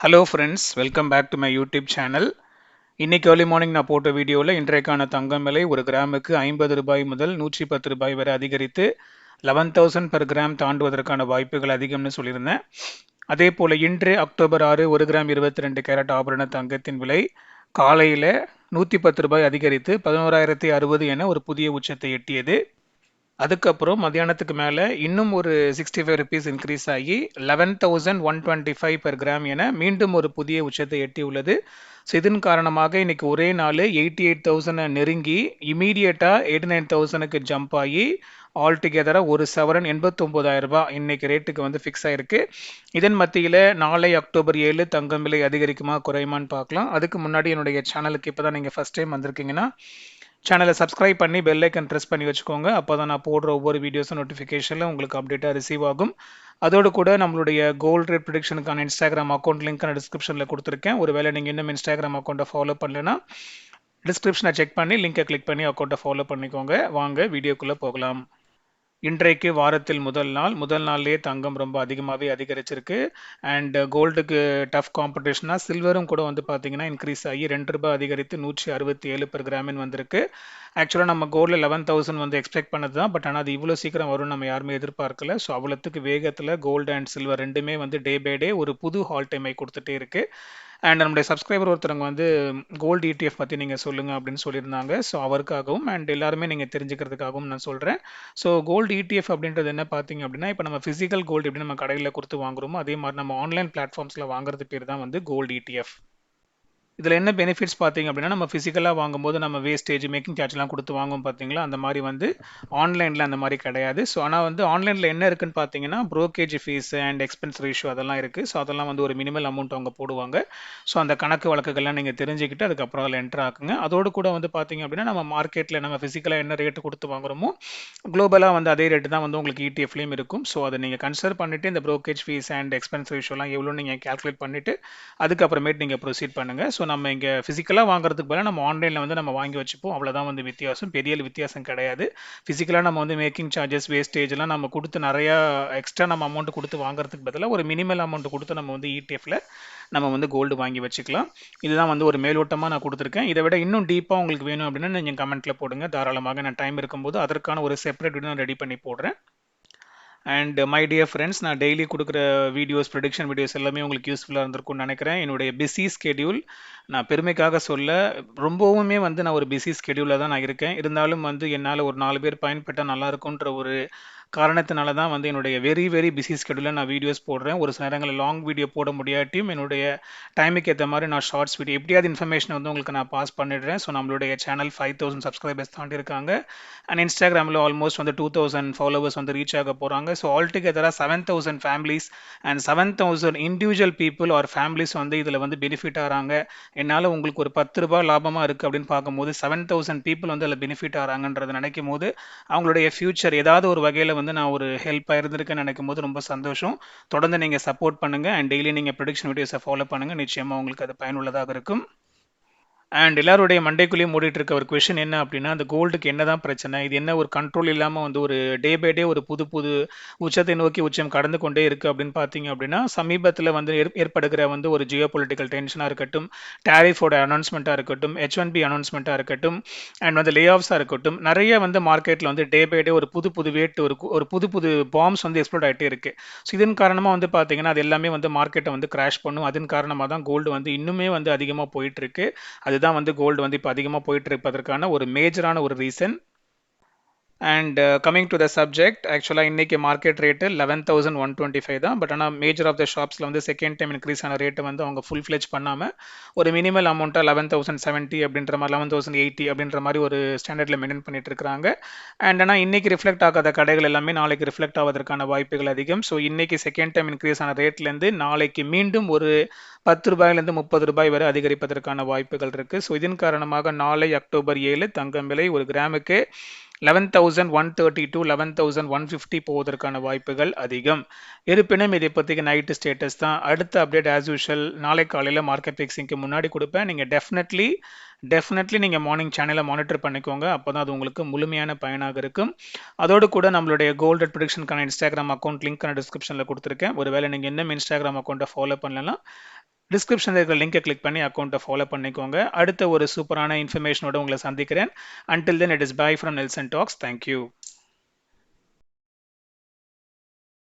Hello friends welcome back to my YouTube channel இன்றைக்கி early morning நான் போட்ட வீடியோவில் இன்றைக்கான தங்கம் விலை ஒரு கிராமுக்கு ஐம்பது ரூபாய் முதல் நூற்றி பத்து ரூபாய் வரை அதிகரித்து லெவன் தௌசண்ட் பர் கிராம் தாண்டுவதற்கான வாய்ப்புகள் அதிகம்னு சொல்லியிருந்தேன். அதே போல் இன்று அக்டோபர் ஆறு ஒரு கிராம் இருபத்தி ரெண்டு கேரட் ஆபரண தங்கத்தின் விலை காலையில் நூற்றி பத்து ரூபாய் அதிகரித்து பதினோராயிரத்தி அறுபது என ஒரு புதிய உச்சத்தை எட்டியது. அதுக்கப்புறம் மத்தியானத்துக்கு மேலே இன்னும் ஒரு சிக்ஸ்டி ஃபைவ் ருபீஸ் இன்க்ரீஸ் ஆகி eleven thousand one twenty five per gram என மீண்டும் ஒரு புதிய உச்சத்தை எட்டியுள்ளது ஸோ இதன் காரணமாக இன்னைக்கு ஒரே நாள் எயிட்டி எயிட் தௌசண்டை நெருங்கி இமீடியட்டாக எயிட்டி நைன் தௌசண்ட்க்கு ஜம்ப் ஆகி ஆல் டுகெதராக ஒரு சவரன் எண்பத்தொம்போதாயிரம் ரூபாய் இன்னைக்கு ரேட்டுக்கு வந்து ஃபிக்ஸ் ஆயிருக்கு. இதன் மத்தியில் நாளை அக்டோபர் ஏழு தங்கம் விலை அதிகரிக்குமா குறையுமான்னு பார்க்கலாம். அதுக்கு முன்னாடி என்னுடைய சேனலுக்கு இப்போ தான் நீங்கள் ஃபஸ்ட் டைம் வந்திருக்கீங்கன்னா சேனலை சப்ஸ்கிரைப் பண்ணி பெல் ஐக்கன் ப்ரெஸ் பண்ணி வச்சுக்கோங்க. அப்போ தான் நான் போடுற ஒவ்வொரு வீடியோஸும் நோட்டிஃபிகேஷனில் உங்களுக்கு அப்டேட்டாக ரிசீவ் ஆகும். அதோடு கூட நம்மளுடைய கோல்ட் ரேட் ப்ரிடிக்ஷனுக்கான இன்ஸ்டாகிராம் அக்கௌண்ட் லிங்க் நான் டிஸ்கிரிப்ஷனில் கொடுத்துருக்கேன். ஒருவேளை நீங்கள் இன்னும் இன்ஸ்டாகிராம் அக்கௌண்ட்டை ஃபாலோ பண்ணலன்னா டிஸ்கிரிப்ஷனை செக் பண்ணி லிங்கை கிளிக் பண்ணி அக்கௌண்ட்டை ஃபாலோ பண்ணிக்கோங்க. வாங்க வீடியோக்குள்ளே போகலாம். இன்றைக்கு வாரத்தில் முதல் நாள். முதல் நாள்லேயே தங்கம் ரொம்ப அதிகமாகவே அதிகரிச்சிருக்கு. அண்ட் கோல்டுக்கு டஃப் காம்படிஷனாக சில்வரும் கூட வந்து பார்த்தீங்கன்னா இன்க்ரீஸ் ஆகி ரெண்டு ரூபாய் அதிகரித்து நூற்றி அறுபத்தி ஏழு பெர் கிராமின் வந்திருக்கு. ஆக்சுவலாக நம்ம கோல்டில் லெவன் தௌசண்ட் வந்து எக்ஸ்பெக்ட் பண்ணது தான். பட் ஆனால் அது இவ்வளோ சீக்கிரம் வரும்னு நம்ம யாருமே எதிர்பார்க்கல. ஸோ அவ்வளோத்துக்கு வேகத்தில் கோல்டு அண்ட் சில்வர் ரெண்டுமே வந்து டே பை டே ஒரு புது ஹால் டைமை கொடுத்துட்டே இருக்குது அண்ட் நம்முடைய சப்ஸ்கிரைபர் ஒருத்தவங்க வந்து கோல்டு இடிஎஃப் பற்றி நீங்கள் சொல்லுங்கள் அப்படின்னு சொல்லியிருந்தாங்க. ஸோ அவருக்காகவும் அண்ட் எல்லாருமே நீங்கள் தெரிஞ்சுக்கிறதுக்காகவும் நான் சொல்கிறேன் ஸோ கோல்டு இடிஎஃப் அப்படின்றது என்ன பார்த்தீங்க அப்படின்னா இப்போ நம்ம ஃபிசிக்கல் கோல்டு எப்படி நம்ம கடையில் கொடுத்து வாங்குறோமோ அதே மாதிரி நம்ம ஆன்லைன் பிளாட்ஃபார்ம்ஸில் வாங்குறது பேர் தான் வந்து கோல்டு இடிஎஃப் இதில் என்ன பெனிஃபிட்ஸ் பார்த்தீங்க அப்படின்னா நம்ம ஃபிசிக்கலாக வாங்கும்போது நம்ம வேஸ்டேஜ் மேக்கிங் சார்ஜ்லாம் கொடுத்து வாங்குவோம் பார்த்தீங்களா? அந்த மாதிரி வந்து ஆன்லைனில் அந்த மாதிரி கிடையாது. ஸோ ஆனால் வந்து ஆன்லைனில் என்ன இருக்குன்னு பார்த்தீங்கன்னா brokerage fees and expense ratio அதெல்லாம் இருக்குது ஸோ அதெல்லாம் வந்து ஒரு மினிமல் அமௌண்ட் அவங்க போடுவாங்க. ஸோ அந்த கணக்கு வழக்குகள்லாம் நீங்கள் தெரிஞ்சுக்கிட்டு அதுக்கப்புறம் அதில் என்ட்ரு ஆக்குங்க. அதோடு கூட வந்து பார்த்தீங்க அப்படின்னா நம்ம மார்க்கெட்டில் நம்ம ஃபிசிக்கலாக என்ன ரேட்டு கொடுத்து வாங்குறோமோ குளோபலாக வந்து அதே ரேட்டு தான் வந்து உங்களுக்கு இடிஎஃப்லேயும் இருக்கும். ஸோ அதை நீங்கள் கன்சிடர் பண்ணிவிட்டு இந்த ப்ரோக்கேஜ் ஃபீஸ் அண்ட் எக்ஸ்பென்ஸ் ரேஷியோலாம் எவ்வளோ நீங்கள் கேல்குலேட் பண்ணிவிட்டு அதுக்கப்புறமேட்டு நீங்கள் ப்ரொசீட் பண்ணுங்கள் ஸோ நம்ம இங்கே ஃபிசிக்கலாக வாங்குறதுக்கு பதிலாக நம்ம ஆன்லைனில் வந்து நம்ம வாங்கி வச்சுப்போம். அவ்வளோதான் வந்து வித்தியாசம். பெரிய வித்தியாசம் கிடையாது. ஃபிசிக்கலாக நம்ம வந்து மேக்கிங் சார்ஜஸ் வேஸ்டேஜ்லாம் நம்ம கொடுத்து நிறையா எக்ஸ்ட்ரா நம்ம அமௌண்ட் கொடுத்து வாங்குறதுக்கு பதிலாக ஒரு மினிமல் அமௌண்ட் கொடுத்து நம்ம வந்து இடிஎஃப்ல நம்ம வந்து கோல்டு வாங்கி வச்சுக்கலாம். இதுதான் வந்து ஒரு மேலோட்டமாக நான் கொடுத்துருக்கேன். இதை விட இன்னும் டீப்பாக உங்களுக்கு வேணும் அப்படின்னா நீங்கள் கமெண்ட்டில் போடுங்க. தாராளமாக நான் டைம் இருக்கும்போது அதற்கான ஒரு செப்பரேட் வீடியோ நான் ரெடி பண்ணி போடுறேன். அண்ட் மை டியர் ஃப்ரெண்ட்ஸ் நான் டெய்லி கொடுக்குற வீடியோஸ் ப்ரொடிக்ஷன் வீடியோஸ் எல்லாமே உங்களுக்கு யூஸ்ஃபுல்லாக இருந்திருக்கும்னு நினைக்கிறேன். என்னுடைய பிஸி ஸ்கெடியூல் நான் பெருமைக்காக சொல்ல ரொம்பவுமே வந்து நான் ஒரு பிஸி ஸ்கெடியூலில் தான் நான் இருக்கேன். இருந்தாலும் வந்து என்னால் ஒரு நாலு பேர் பயன்பட்டால் நல்லா ஒரு காரணத்தினால தான் வந்து என்னுடைய வெரி வெரி பிஸி ஸ்கெடியூலில் நான் வீடியோஸ் போடுறேன். ஒரு சில நேரங்களில் லாங் வீடியோ போட முடியாட்டியும் என்னுடைய டைமுக்கு ஏற்ற மாதிரி நான் ஷார்ட்ஸ் வீடியோ எப்படியாவது இன்ஃபர்மேஷன் வந்து உங்களுக்கு நான் பாஸ் பண்ணிடுறேன். ஸோ நம்மளுடைய சேனல் ஃபைவ் தௌசண்ட் சப்ஸ்கிரைபர்ஸ் தாண்டி இருக்காங்க. அண்ட் இன்ஸ்டாகிராமில் ஆல்மோஸ்ட் வந்து டூ தௌசண்ட் ஃபாலோவர்ஸ் வந்து ரீச் ஆக போகிறாங்க so all டுகெதராக seven thousand families and seven thousand individual people are families வந்து இதில் வந்து பெனிஃபிட் ஆகிறாங்க என்னால் உங்களுக்கு ஒரு பத்து ரூபாய் லாபமாக இருக்குது அப்படின்னு பார்க்கும்போது செவன் தௌசண்ட் பீப்புள் வந்து அதில் பெனிஃபிட் ஆகிறாங்கன்றதை நினைக்கும் போது அவங்களுடைய ஃபியூச்சர் ஏதாவது ஒரு வகையில் வந்து நான் ஒரு ஹெல்ப்பாக இருந்திருக்கேன்னு நினைக்கும் போது ரொம்ப சந்தோஷம். தொடர்ந்து நீங்கள் சப்போர்ட் பண்ணுங்கள் அண்ட் டெய்லி நீங்கள் ப்ரொடிக்ஷன் வீடியோஸை ஃபாலோ பண்ணுங்கள் நிச்சயமாக உங்களுக்கு அது பயனுள்ளதாக இருக்கும். அண்ட் எல்லாருடைய மண்டைக்குள்ளேயும் மூடிட்டு இருக்க ஒரு கொஷின் என்ன அப்படின்னா அந்த கோல்டுக்கு என்ன தான் பிரச்சனை? இது என்ன ஒரு கண்ட்ரோல் இல்லாமல் வந்து ஒரு டே பை டே ஒரு புது புது உச்சத்தை நோக்கி உச்சம் கடந்து கொண்டே இருக்கு அப்படின்னு பார்த்தீங்க அப்படின்னா சமீபத்தில் வந்து ஏற்படுகிற வந்து ஒரு ஜியோ பொலிட்டிக்கல் டென்ஷனாக இருக்கட்டும் டேரிஃபோட அனௌன்ஸ்மெண்ட்டாக இருக்கட்டும் ஹெச் ஒன் பி அனௌன்ஸ்மெண்ட்டாக இருக்கட்டும் அண்ட் வந்து லே ஆஃப்ஸாக இருக்கட்டும் நிறைய வந்து மார்க்கெட்டில் வந்து டே பை டே ஒரு புது புது வேட் ஒரு ஒரு புது புது பாம்ஸ் வந்து எக்ஸ்ப்ளோட் ஆகிட்டே இருக்கு. ஸோ இதன் காரணமாக வந்து பார்த்தீங்கன்னா அது எல்லாமே வந்து மார்க்கெட்டை வந்து கிராஷ் பண்ணும். அதன் காரணமாக தான் கோல்டு வந்து இன்னுமே வந்து அதிகமாக போயிட்டு இருக்கு அது அதுதான் வந்து கோல்டு வந்து இப்போ அதிகமாக போயிட்டு இருப்பதற்கான ஒரு மேஜரான ஒரு reason and coming to the subject ஆக்சுவலாக இன்றைக்கி market rate eleven thousand one twenty five தான். பட் ஆனால் மேஜர் ஆஃப் த ஷாப்ஸில் வந்து செகண்ட் டைம் இன்க்ரீஸ் ஆன ரேட்டு வந்து அவங்க ஃபுல் ஃப்ளெஜ் பண்ணாமல் ஒரு மினிமல் அமௌண்ட்டாக லெவன் தௌசண்ட் செவன்ட்டி அப்படின்ற மாதிரி லெவன் தௌசண்ட் எயிட்டி அப்படின்ற மாதிரி ஒரு ஸ்டாண்டர்டில் மெயின்டைன் பண்ணிட்டு இருக்காங்க அண்ட் ஆனால் இன்றைக்கி ரிஃப்ளெக்ட் ஆகாத கடைகள் எல்லாமே நாளைக்கு ரிஃப்ளெக்ட் ஆவதற்கான வாய்ப்புகள் அதிகம். ஸோ இன்றைக்கி செகண்ட் டைம் இன்க்ரீஸ் ஆன ரேட்லேருந்து நாளைக்கு மீண்டும் ஒரு பத்து ரூபாயிலேருந்து முப்பது ரூபாய் வரை அதிகரிப்பதற்கான வாய்ப்புகள் இருக்குது ஸோ இதன் காரணமாக நாளை அக்டோபர் ஏழு தங்கம் விலை ஒரு கிராமுக்கு eleven thousand one thirty to eleven thousand one fifty போவதற்கான வாய்ப்புகள் அதிகம். இருப்பினும் இதை பற்றிக்கு நைட்டு ஸ்டேட்டஸ் தான். அடுத்த அப்டேட் ஆஸ் யூஷுவல் நாளை காலையில் மார்க்கெட் ஃபிக்ஸிங்க்கு முன்னாடி கொடுப்பேன். நீங்கள் டெஃபினெட்லி டெஃபினெட்லி நீங்கள் மார்னிங் சேனலை மானிட்டர் பண்ணிக்கோங்க. அப்போ தான் அது உங்களுக்கு முழுமையான பயனாக இருக்கும். அதோடு கூட நம்மளுடைய கோல்டு ப்ரொடிக்ஷனுக்கான இன்ஸ்டாகிராம் அக்கௌண்ட் லிங்க் நான் டிஸ்கிரிப்ஷனில் கொடுத்துருக்கேன். ஒருவேளை நீங்கள் இன்னும் இன்ஸ்டாகிராம் அக்கௌண்ட்டை ஃபாலோ பண்ணலன்னா டிஸ்கிரிப்ஷனில் இருக்கிற லிங்கை கிளிக் பண்ணி அக்கௌண்ட்டை ஃபாலோ பண்ணிக்கோங்க. அடுத்த ஒரு சூப்பரான இன்ஃபர்மேஷனோட உங்களை சந்திக்கிறேன். Until then it is bye from Nelson talks thank you